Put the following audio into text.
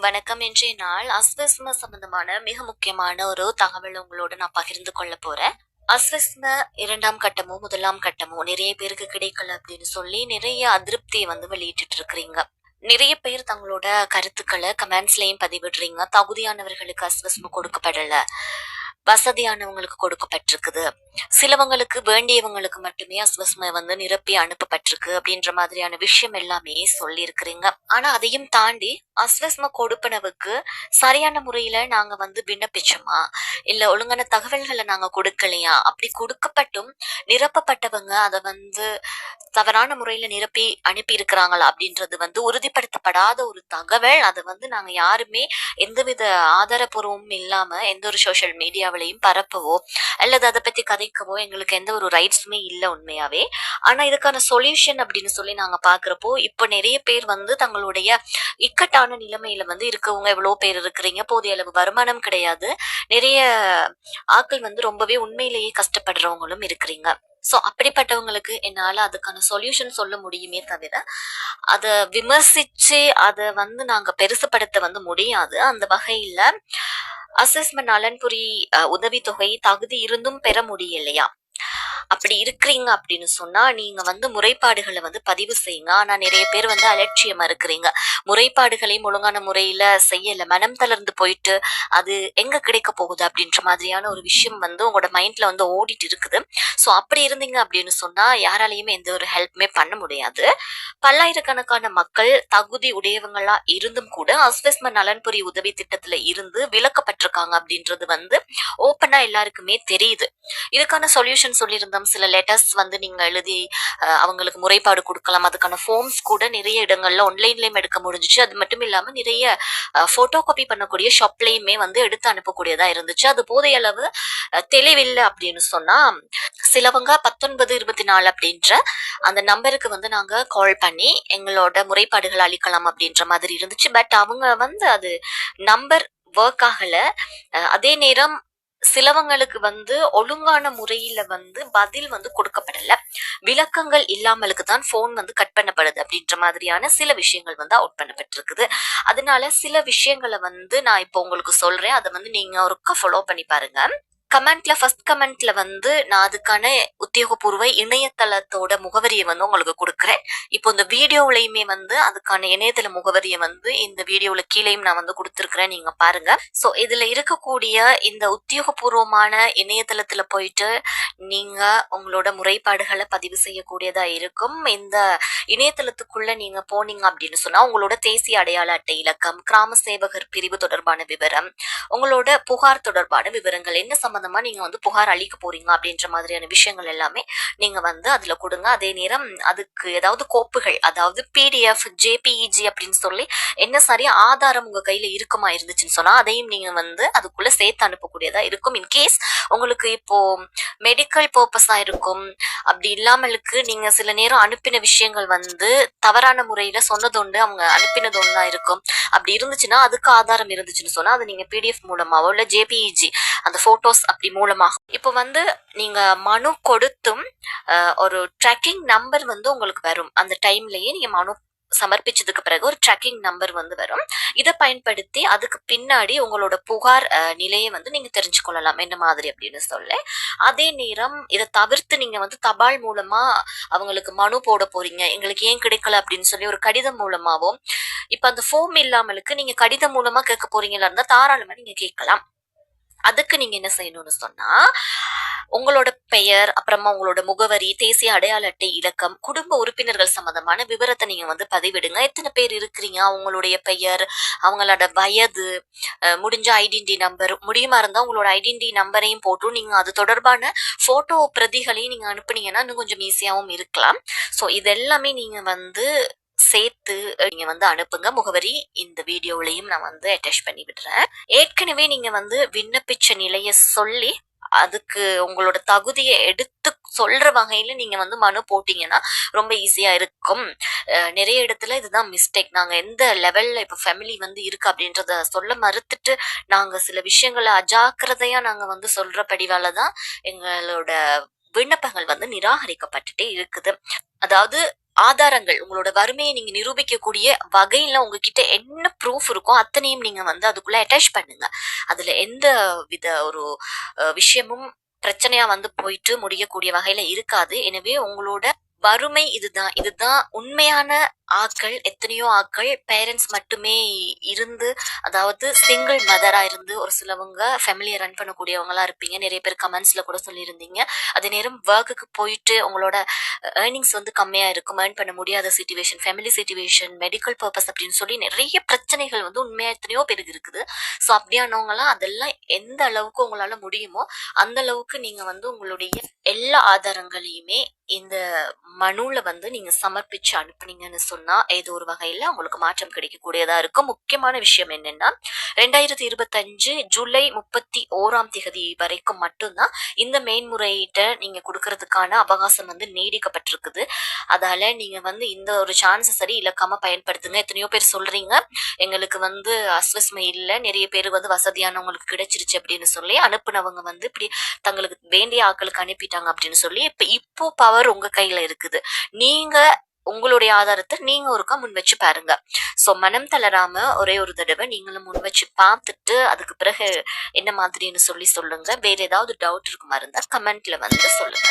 வணக்கம் இன்றைய நாள் அஸ்வஸ்ம சம்பந்தமான மிக முக்கியமான ஒரு தகவல் உங்களோட நான் பகிர்ந்து கொள்ள போறேன். அஸ்வஸ்ம இரண்டாம் கட்டமோ முதலாம் கட்டமோ நிறைய பேருக்கு கிடைக்கல அப்படின்னு சொல்லி நிறைய அதிருப்தியை வந்து வெளியிட்டு இருக்கிறீங்க. நிறைய பேர் தங்களோட கருத்துக்களை கமெண்ட்ஸ்லயும் பதிவிடுறீங்க. தகுதியானவர்களுக்கு அஸ்வஸ்ம கொடுக்கப்படல. வசதியானவங்களுக்கு கொடுக்கப்பட்டிருக்குது. சிலவங்களுக்கு வேண்டியவங்களுக்கு மட்டுமே அஸ்வஸ்ம வந்து நிரப்பி அனுப்பப்பட்டிருக்கு அப்படின்ற மாதிரியான விஷயம் எல்லாமே சொல்லி இருக்கிறீங்க ஆனா அதையும் தாண்டி அஸ்வஸ்ம கொடுப்பனவுக்கு சரியான முறையில நாங்க வந்து விண்ணப்பிச்சோமா? இல்ல ஒழுங்கான தகவல்களை நாங்க கொடுக்கலையா? அப்படி கொடுக்கப்பட்டும் நிரப்பப்பட்டவங்க அதை வந்து தவறான முறையில நிரப்பி அனுப்பி இருக்கிறாங்களா அப்படின்றது வந்து உறுதிப்படுத்தப்படாத ஒரு தகவல். அதை வந்து நாங்க யாருமே எந்தவித ஆதாரபூர்வமும் இல்லாம எந்த ஒரு சோஷியல் மீடியாவிலையும் பரப்பவோ அல்லது அதை பத்தி கதைக்கவோ எங்களுக்கு எந்த ஒரு ரைட்ஸுமே இல்லை உண்மையாவே. ஆனா இதுக்கான சொல்யூஷன் அப்படின்னு சொல்லி நாங்க பாக்குறப்போ இப்போ நிறைய பேர் வந்து தங்களுடைய இக்கட்டான நிலைமையில வந்து இருக்கவங்க எவ்வளோ பேர் இருக்கிறீங்க. போதிய அளவு வருமானம் கிடையாது. நிறைய ஆக்கள் வந்து ரொம்பவே உண்மையிலேயே கஷ்டப்படுறவங்களும் இருக்கிறீங்க. ஸோ அப்படிப்பட்டவங்களுக்கு என்னால் அதுக்கான சொல்யூஷன் சொல்ல முடியுமே தவிர அதை விமர்சிச்சு அதை வந்து நாங்கள் பெருசுப்படுத்த வந்து முடியாது. அந்த வகையில் அசஸ்மெண்ட் நலன்புரி உதவித்தொகை தகுதி இருந்தும் பெற முடியலையா? அப்படி இருக்கிறீங்க அப்படின்னு சொன்னா நீங்க வந்து முறைப்பாடுகளை வந்து பதிவு செய்யுங்க. ஆனா நிறைய பேர் வந்து அலட்சியமா இருக்கிறீங்க. முறைப்பாடுகளையும் ஒழுங்கான முறையில செய்யல. மனம் தளர்ந்து போயிட்டு அது எங்க கிடைக்க போகுது அப்படின்ற மாதிரியான ஒரு விஷயம் வந்து உங்களோட மைண்ட்ல வந்து ஓடிட்டு இருக்குது. ஸோ அப்படி இருந்தீங்க அப்படின்னு சொன்னா யாராலையுமே எந்த ஒரு ஹெல்ப்புமே பண்ண முடியாது. பல்லாயிரக்கணக்கான மக்கள் தகுதி உடையவங்களா இருந்தும் கூட அஸ்வஸ்ம நலன்புரி உதவி திட்டத்துல இருந்து விலக்கப்பட்டிருக்காங்க அப்படின்றது வந்து ஓப்பனா எல்லாருக்குமே தெரியுது. இதுக்கான சொல்யூஷன் சொல்லியிருந்தோம். சில லெட்டர்ஸ் வந்து நீங்க எழுதி அவங்களுக்கு முறைப்பாடு கொடுக்கலாம். அதுக்கான ஃபார்ம்ஸ் கூட நிறைய இடங்கள்ல ஆன்லைன்லயும் எடுக்க முடிஞ்சிச்சு. அது மட்டும் இல்லாம நிறைய போட்டோ காப்பி பண்ணக்கூடிய ஷாப்லயுமே வந்து எடுத்து அனுப்பக்கூடியதா இருந்துச்சு. அது போதைய அளவு தெளிவில்லை அப்படின்னு சொன்னா சிலவங்க பத்தொன்பது இருபத்தி நாலு அப்படின்ற அந்த நம்பருக்கு வந்து நாங்க கால் பண்ணி எங்களோட முறைப்பாடுகள் அளிக்கலாம் அப்படின்ற மாதிரி இருந்துச்சு. பட் அவங்க வந்து அது நம்பர் ஒர்க் ஆகல. அதே நேரம் சிலவங்களுக்கு வந்து ஒழுங்கான முறையில வந்து பதில் வந்து கொடுக்கப்படல. விளக்கங்கள் இல்லாமலுக்கு தான் ஃபோன் வந்து கட் பண்ணப்படுது அப்படின்ற மாதிரியான சில விஷயங்கள் வந்து அவுட் பண்ணப்பட்டிருக்குது. அதனால சில விஷயங்களை வந்து நான் இப்போ உங்களுக்கு சொல்றேன். அதை வந்து நீங்க ஒருக்கா ஃபாலோ பண்ணி பாருங்க. கமெண்ட்ல ஃபர்ஸ்ட் கமெண்ட்ல வந்து நான் அதுக்கான உத்தியோகபூர்வ இணையதளத்தோட முகவரியை வந்து உங்களுக்கு கொடுக்குறேன். இப்போ இந்த வீடியோவிலையுமே வந்து அதுக்கான இணையதள முகவரியை வந்து இந்த வீடியோல கீழேயும் நான் வந்து கொடுத்துருக்குறேன் நீங்க பாருங்க. ஸோ இதுல இருக்கக்கூடிய இந்த உத்தியோகபூர்வமான இணையதளத்துல போயிட்டு நீங்க உங்களோட முறைப்பாடுகளை பதிவு செய்யக்கூடியதா இருக்கும். இந்த இணையதளத்துக்குள்ள நீங்க போனீங்க அப்படின்னு சொன்னா உங்களோட தேசிய அடையாள அட்டை இலக்கம் கிராம சேவகர் பிரிவு தொடர்பான விவரம் உங்களோட புகார் தொடர்பான விவரங்கள் என்ன சம்பந்தமா நீங்க வந்து புகார் அளிக்க போறீங்க அப்படின்ற மாதிரியான விஷயங்கள் எல்லாமே நீங்கள் வந்து அதில் கொடுங்க. அதே நேரம் அதுக்கு ஏதாவது கோப்புகள் அதாவது பிடிஎஃப் ஜேபிஇஜி அப்படின்னு சொல்லி என்ன சரியா ஆதாரம் உங்கள் கையில் இருக்குமா இருந்துச்சுன்னு சொன்னால் அதையும் நீங்கள் வந்து அதுக்குள்ளே சேர்த்து அனுப்பக்கூடியதாக இருக்கும். இன்கேஸ் உங்களுக்கு இப்போ மெடிக்கல் பர்பஸாக இருக்கும். அப்படி இல்லாமலுக்கு நீங்கள் சில நேரம் அனுப்பின விஷயங்கள் வந்து தவறான முறையில் சொன்னதொண்டு அவங்க அனுப்பினது ஒன்றா இருக்கும். அப்படி இருந்துச்சுன்னா அதுக்கு ஆதாரம் இருந்துச்சுன்னு சொன்னால் அது நீங்கள் பிடிஎஃப் மூலமாவோ உள்ள ஜேபிஇஜி அந்த ஃபோட்டோஸ் அப்படி மூலமாக இப்போ வந்து நீங்க மனு கொடுத்தும் ஒரு ட்ராக்கிங் நம்பர் வந்து உங்களுக்கு வரும். அந்த டைம்லயே நீங்க மனு சமர்ப்பிச்சதுக்கு பிறகு ஒரு ட்ராக்கிங் நம்பர் வந்து வரும். இதை பயன்படுத்தி அதுக்கு பின்னாடி உங்களோட புகார் நிலையை வந்து நீங்க தெரிஞ்சுக்கொள்ளலாம். என்ன மாதிரி அப்படின்னு சொல்லி. அதே நேரம் இதை தவிர்த்து நீங்க வந்து தபால் மூலமா அவங்களுக்கு மனு போட போறீங்க. எங்களுக்கு ஏன் கிடைக்கல அப்படின்னு சொல்லி ஒரு கடிதம் மூலமாவும் இப்ப அந்த ஃபோம் இல்லாமலுக்கு நீங்க கடிதம் மூலமா கேட்க போறீங்களா இருந்தா தாராளமா நீங்க கேட்கலாம். அதுக்கு நீங்க என்ன செய்யணும்னு சொன்னா உங்களோட பெயர் அப்புறமா உங்களோட முகவரி தேசிய அடையாள அட்டை இலக்கம் குடும்ப உறுப்பினர்கள் சம்பந்தமான விவரத்தை நீங்க வந்து பதிவிடுங்க. எத்தனை பேர் இருக்கிறீங்க? அவங்களுடைய பெயர் அவங்களோட வயது முடிஞ்ச ஐடென்டி நம்பர் முடியுமா இருந்தா உங்களோட ஐடென்டி நம்பரையும் போட்டு நீங்க அது தொடர்பான போட்டோ பிரதிகளையும் நீங்க அனுப்புனீங்கன்னா இன்னும் கொஞ்சம் ஈஸியாகவும் இருக்கலாம். ஸோ இதெல்லாமே நீங்க வந்து சேர்த்து நீங்க வந்து அனுப்புங்க. முகவரி இந்த வீடியோலையும் நான் வந்து அட்டாச் பண்ணி விடுறேன் ஏற்கனவே நீங்க வந்து விண்ணப்பிச்ச நிலைய சொல்லி அதுக்கு உங்களோட தகுதியை எடுத்து சொல்ற வகையில நீங்க வந்து மனு போட்டீங்கன்னா ரொம்ப ஈஸியா இருக்கும். நிறைய இடத்துல இதுதான் மிஸ்டேக் நாங்க எந்த லெவல்ல இப்ப ஃபேமிலி வந்து இருக்கு அப்படின்றத சொல்ல மறுத்துட்டு நாங்க சில விஷயங்களை அஜாக்கிரதையா நாங்க வந்து சொல்ற படிவால தான் எங்களோட விண்ணப்பங்கள் வந்து நிராகரிக்கப்பட்டுட்டே இருக்குது. அதாவது ஆதாரங்கள் உங்களோட வறுமையை நீங்க நிரூபிக்கக்கூடிய வகையில உங்ககிட்ட என்ன ப்ரூஃப் இருக்கோ அத்தனையும் நீங்க வந்து அதுக்குள்ள அட்டாச் பண்ணுங்க. அதுல எந்த வித ஒரு விஷயமும் பிரச்சனையா வந்து போயிட்டு முடியக்கூடிய வகையில இருக்காது. எனவே உங்களோட வறுமை இதுதான். இதுதான் உண்மையான ஆட்கள் எத்தனையோ ஆட்கள் பேரண்ட்ஸ் மட்டுமே இருந்து அதாவது சிங்கிள் மதரா இருந்து ஒரு சிலவங்க ஃபேமிலியை ரன் பண்ணக்கூடியவங்களா இருப்பீங்க. நிறைய பேர் கமெண்ட்ஸ்ல கூட சொல்லியிருந்தீங்க. அதே நேரம் ஒர்க்குக்கு போயிட்டு உங்களோட ஏர்னிங்ஸ் வந்து கம்மியா இருக்கும். ஏர்ன் பண்ண முடியாத situation family situation medical purpose அப்படின்னு சொல்லி நிறைய பிரச்சனைகள் வந்து உண்மையா எத்தனையோ பேருக்கு இருக்குது. ஸோ அப்படியானவங்களாம் அதெல்லாம் எந்த அளவுக்கு உங்களால முடியுமோ அந்த அளவுக்கு நீங்க வந்து உங்களுடைய எல்லா ஆதாரங்களையுமே இந்த மனுல வந்து நீங்க சமர்ப்பிச்சு அனுப்புனீங்கன்னு சொல்லி சொன்னா ஏதோ ஒரு வகையில உங்களுக்கு மாற்றம் கிடைக்கக்கூடியதா இருக்கும். முக்கியமான விஷயம் என்னன்னா ரெண்டாயிரத்தி இருபத்தஞ்சு ஜூலை முப்பத்தி ஓராம் தேதி வரைக்கும் மட்டும்தான் இந்த மேன்முறையீட்டை நீங்க கொடுக்கறதுக்கான அவகாசம் வந்து நீடிக்கப்பட்டிருக்குது. அதால நீங்க வந்து இந்த ஒரு சான்ஸை சரி இழக்காம பயன்படுத்துங்க. எத்தனையோ பேர் சொல்றீங்க. எங்களுக்கு வந்து அஸ்வஸ்மை இல்லை. நிறைய பேர் வந்து வசதியானவங்களுக்கு கிடைச்சிருச்சு அப்படின்னு சொல்லி அனுப்புனவங்க வந்து இப்படி தங்களுக்கு வேண்டிய ஆட்களுக்கு அனுப்பிட்டாங்க அப்படின்னு சொல்லி இப்ப இப்போ பவர் உங்க கையில இருக்குது. நீங்க உங்களுடைய ஆதாரத்தை நீங்க ஒருக்கா முன் வச்சு பாருங்க. ஸோ மனம் தளராம ஒரே ஒரு தடவை நீங்களும் முன் வச்சு பார்த்துட்டு அதுக்கு பிறகு என்ன மாதிரின்னு சொல்லி சொல்லுங்க. வேற ஏதாவது டவுட் இருக்குமா இருந்தா கமெண்ட்ல வந்து சொல்லுங்க.